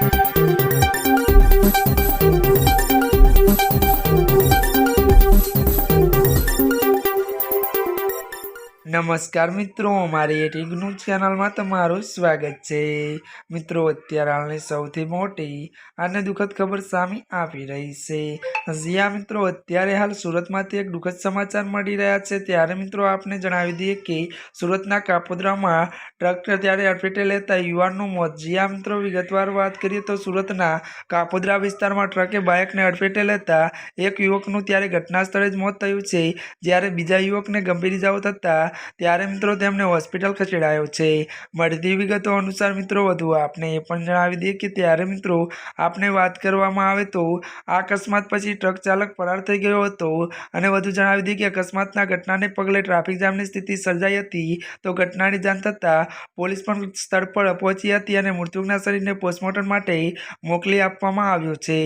Thank you. નમસ્કાર મિત્રો મારી એટીગનું ચેનલમાં તમારું સ્વાગત છે. મિત્રો, અત્યારે હાલની સૌથી મોટી અને દુઃખદ ખબર સામે આવી રહી છે. જ્યાં મિત્રો, અત્યારે હાલ સુરતમાંથી એક દુઃખદ સમાચાર મળી રહ્યા છે. ત્યારે, મિત્રો, આપને જણાવી દઈએ કે સુરતના કાપોદ્રામાં ટ્રકને ત્યારે અડફેટે લેતા યુવાનનું મોત. જ્યાં મિત્રો, વિગતવાર વાત કરીએ તો સુરતના કાપોદ્રા વિસ્તારમાં ટ્રકે બાઇકને અડફેટે લેતા એક યુવકનું ત્યારે ઘટના સ્થળે જ મોત થયું છે. જ્યારે બીજા યુવકને ગંભીર ઇજાઓ થતાં ત્યારે મિત્રો તેમને હોસ્પિટલ ખસેડાયો છે. મળતી વિગતો અનુસાર મિત્રો વધુ આપને એ પણ જણાવી દઈએ કે ત્યારે મિત્રો આપને વાત કરવામાં આવે તો આ અકસ્માત પછી ટ્રક ચાલક ફરાર થઈ ગયો હતો. અને વધુ જણાવી દઈએ કે અકસ્માતના ઘટનાને પગલે ટ્રાફિક જામની સ્થિતિ સર્જાઈ હતી. તો ઘટનાની જાણ થતાં પોલીસ પણ સ્થળ પર પહોંચી હતી અને મૃત્યુના શરીરને પોસ્ટમોર્ટમ માટે મોકલી આપવામાં આવ્યો છે.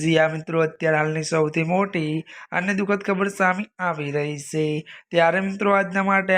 જીયા મિત્રો, અત્યારે હાલની સૌથી મોટી અને દુઃખદ ખબર સામે આવી રહી છે. ત્યારે મિત્રો આજના માટે